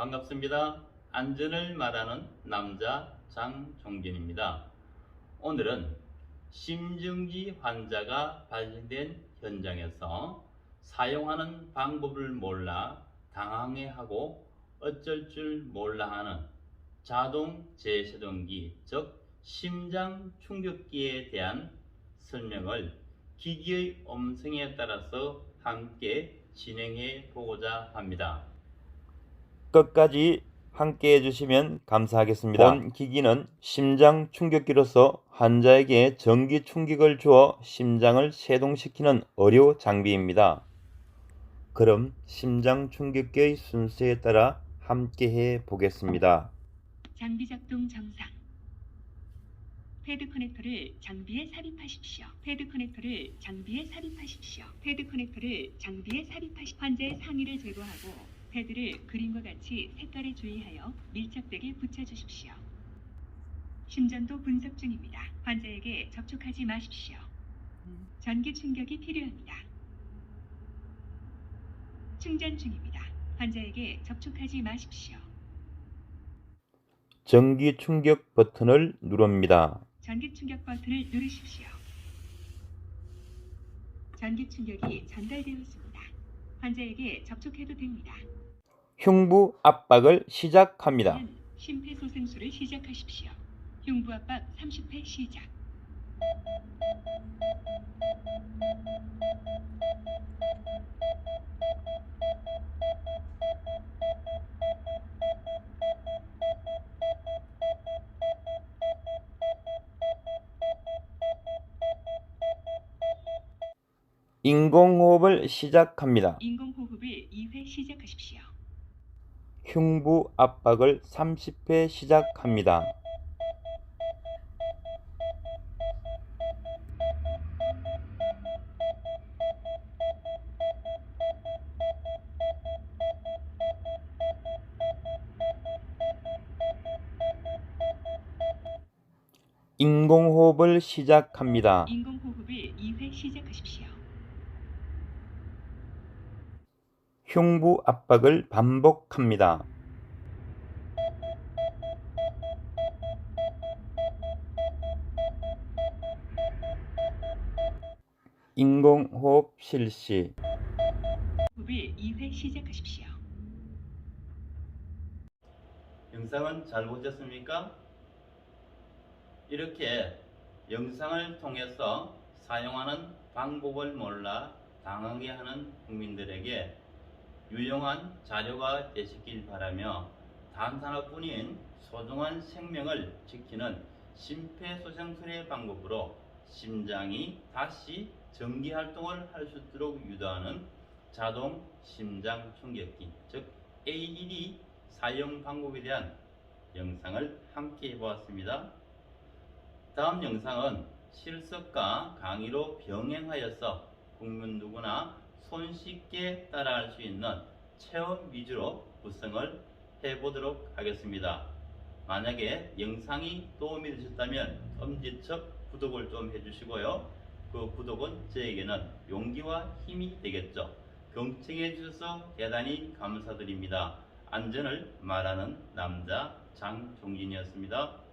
반갑습니다. 안전을 말하는 남자 장종진입니다. 오늘은 심증지 환자가 발생된 현장에서 사용하는 방법을 몰라 당황해하고 어쩔 줄 몰라 하는 자동 제세동기, 즉 심장 충격기에 대한 설명을 기기의 음성에 따라서 함께 진행해 보고자 합니다. 끝까지 함께 해주시면 감사하겠습니다. 본 기기는 심장 충격기로서 환자에게 전기 충격을 주어 심장을 세동시키는 의료 장비입니다. 그럼 심장 충격기의 순서에 따라 함께 해 보겠습니다. 장비 작동 정상. 패드 커넥터를 장비에 삽입하십시오. 패드 커넥터를 장비에 삽입하십시오. 패드 커넥터를 장비에 삽입하시 환자의 상의를 제거하고 패드를 그림과 같이 색깔에 주의하여 밀착되게 붙여주십시오. 심전도 분석 중입니다. 환자에게 접촉하지 마십시오. 전기 충격이 필요합니다. 충전 중입니다. 환자에게 접촉하지 마십시오. 전기 충격 버튼을 누릅니다. 전기 충격 버튼을 누르십시오. 전기 충격이 전달되었습니다. 환자에게 접촉해도 됩니다. 흉부 압박을 시작합니다. 는 심폐소생술을 시작하십시오. 흉부 압박 30회 시작. 인공호흡을 시작합니다. 인공호흡을 2회 시작하십시오. 흉부 압박을 30회 시작합니다. 인공호흡을 시작합니다. 인공호흡을 2회 시작하십시오. 흉부 압박을 반복합니다. 인공호흡 실시 호흡을 2회 시작하십시오. 영상은 잘 보셨습니까? 이렇게 영상을 통해서 사용하는 방법을 몰라 당하게 하는 국민들에게 유용한 자료가 되시길 바라며 단 하나뿐인 소중한 생명을 지키는 심폐소생술의 방법으로 심장이 다시 전기 활동을 할 수 있도록 유도하는 자동 심장 충격기 즉 AED 사용 방법에 대한 영상을 함께 보았습니다. 다음 영상은 실습과 강의로 병행하여서 국민 누구나 손쉽게 따라할 수 있는 체험 위주로 구성을 해보도록 하겠습니다. 만약에 영상이 도움이 되셨다면 엄지척 구독을 좀 해주시고요. 그 구독은 저에게는 용기와 힘이 되겠죠. 경청해 주셔서 대단히 감사드립니다. 안전을 말하는 남자 장종진이었습니다.